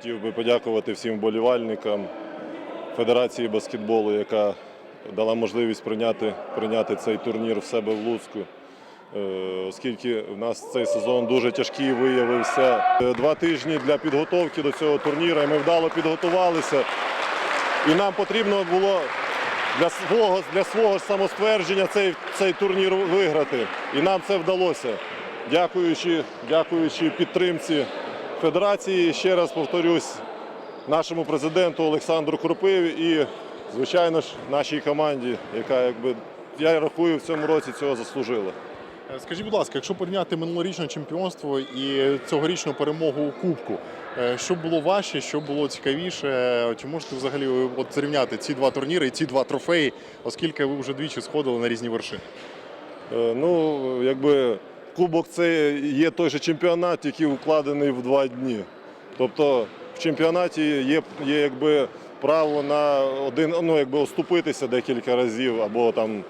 Хотів би подякувати всім вболівальникам Федерації баскетболу, яка дала можливість прийняти, прийняти цей турнір в себе в Луцьку. Е, Оскільки в нас цей сезон дуже тяжкий виявився. Е, Два тижні для підготовки до цього турніру, і ми вдало підготувалися. І нам потрібно було для свого, для свого самоствердження цей, цей турнір виграти. І нам це вдалося. Дякуючи, дякуючи підтримці федерації, ще раз повторюсь, нашому президенту Олександру Крупиві і, звичайно ж, нашій команді, яка, якби, я рахую, в цьому році цього заслужила. Е, Скажіть, будь ласка, якщо порівняти минулорічне чемпіонство і цьогорічну перемогу у Кубку, е, що було важче, що було цікавіше? Е, Чи можете взагалі от зрівняти ці два турніри і ці два трофеї, оскільки ви вже двічі сходили на різні вершини? Е, Ну, якби кубок це є той же чемпіонат, який укладений в два дні. Тобто в чемпіонаті є, є якби право на один, ну якби оступитися декілька разів або там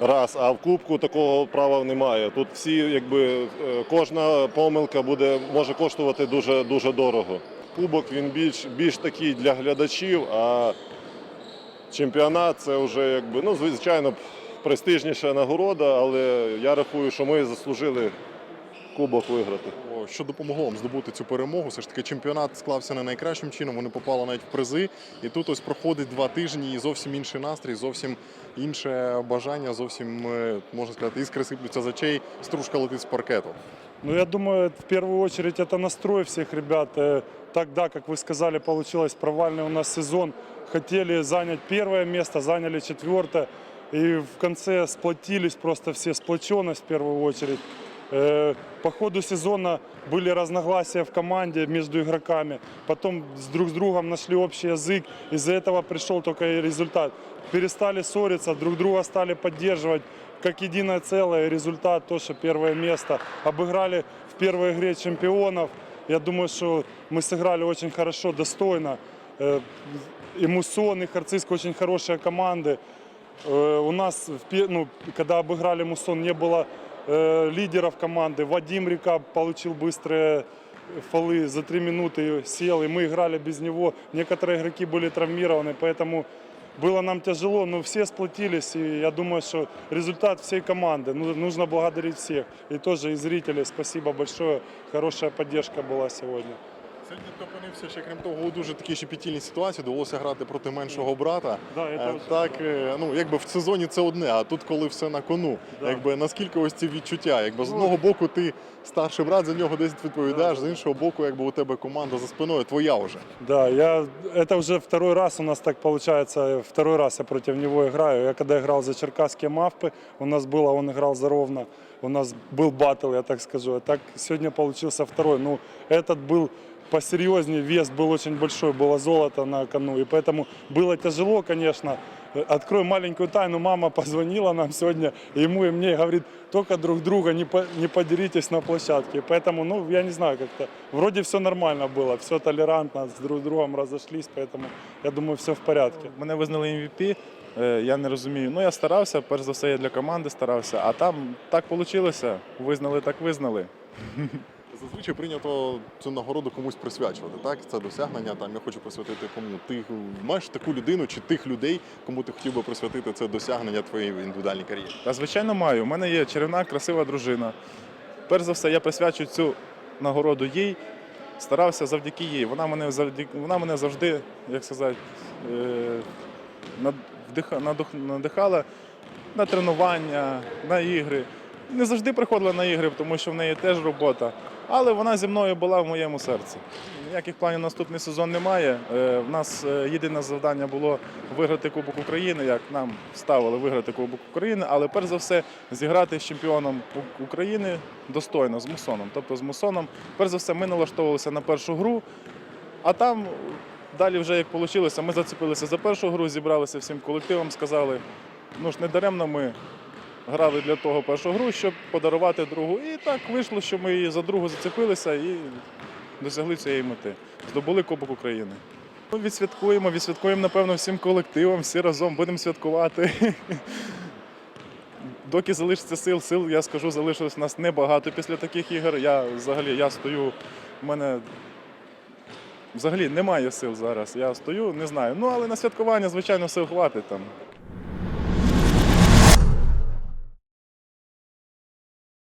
раз, а в кубку такого права немає. Тут всі, якби е, кожна помилка буде може коштувати дуже дуже дорого. Кубок він більш більш такий для глядачів, а чемпіонат це вже якби ну звичайно престижніша нагорода, але я рахую, що ми заслужили кубок виграти. О, Що допомогло вам здобути цю перемогу? Все ж таки чемпіонат склався не найкращим чином. Вони попали навіть в призи. І тут ось проходить два тижні, і зовсім інший настрій, зовсім інше бажання, зовсім е, можна сказати, іскри сиплються з очей, стружка летить з паркету. Ну, я думаю, в первую очередь это настрой всех ребят. Э, Тогда, как вы сказали, получилось провальный у нас сезон. Хотели занять первое место, заняли четвертое. И в конце сплотились просто все, сплоченность в первую очередь. Э, По ходу сезона были разногласия в команде между игроками. Потом с друг с другом нашли общий язык. Из-за этого пришел только и результат. Перестали ссориться, друг друга стали поддерживать как единое целое. Результат то, что первое место. Обыграли в первой игре чемпионов. Я думаю, что мы сыграли очень хорошо, достойно. Э, И Мусон, и Харциск очень хорошие команды. Э, У нас, в пе- ну, когда обыграли Мусон, не было э, лидеров команды. Вадим Река получил быстрые фолы за три минуты сел, и мы играли без него. Некоторые игроки были травмированы, поэтому было нам тяжело, но все сплотились, и я думаю, что результат всей команды. Ну, нужно благодарить всех. И тоже и зрителей спасибо большое. Хорошая поддержка была сегодня. Сьогодні ти опинився ще крім того у дуже такій щепетільній ситуації. Довелося грати проти меншого брата. Да, Е, это очень- Так, е, ну якби в сезоні це одне, а тут, коли все на кону, Да. якби наскільки ось ці відчуття? Якби з Ну, одного боку ти старший брат, за нього десь відповідаєш, з іншого боку, якби у тебе команда за спиною, твоя вже. Да, я, это уже второй раз у нас так получается, второй раз я против него играю. Я когда играл за черкасские Мавпы, у нас было, он играл за Ровно, у нас был батл, я так скажу. А так сегодня получился второй. Ну, этот был посерьезнее, вес был очень большой, было золото на кону. И поэтому было тяжело, конечно. Э, Открою маленькую тайну, мама позвонила нам сегодня, ему и мне, и говорит, только друг друга не, по- не подеритесь на площадке. И Поэтому, ну, я не знаю, как-то, вроде все нормально было, все толерантно, с друг другом разошлись, поэтому я думаю, все в порядке. Мене визнали MVP. е, Я не розумію. Ну я старався, перш за все, я для команди старався. А там так вийшло. Визнали, так визнали. Зазвичай прийнято цю нагороду комусь присвячувати. Так, це досягнення. Там я хочу присвятити кому. Ти маєш таку людину чи тих людей, кому ти хотів би присвятити це досягнення твоєї індивідуальній кар'єрі. Та звичайно маю. У мене є чарівна, красива дружина. Перш за все, я присвячую цю нагороду їй. Старався завдяки їй. Вона мене завдяки вона мене завжди, як сказати, е, надихала на тренування, на ігри. Не завжди приходила на ігри, тому що в неї теж робота. Але вона зі мною була в моєму серці. Ніяких планів наступний сезон немає. Е, В нас е, єдине завдання було виграти Кубок України, як нам ставили виграти Кубок України, але перш за все зіграти з чемпіоном України достойно, з Мусоном. Тобто з Мусоном, перш за все, ми налаштовувалися на першу гру, а там далі вже як вийшло, ми зацепилися за першу гру, зібралися всім колективом, сказали, ну ж не даремно ми грали для того першу гру, щоб подарувати другу. І так вийшло, що ми за другу зацепилися і досягли цієї мети. Здобули Кубок України. Ну, відсвяткуємо, відсвяткуємо, напевно, всім колективом, всі разом будемо святкувати. Доки залишиться сил, сил, я скажу, залишилось нас небагато після таких ігор. Я взагалі я стою, в мене взагалі немає сил зараз. Я стою, не знаю. Ну але на святкування, звичайно, сил хватить там.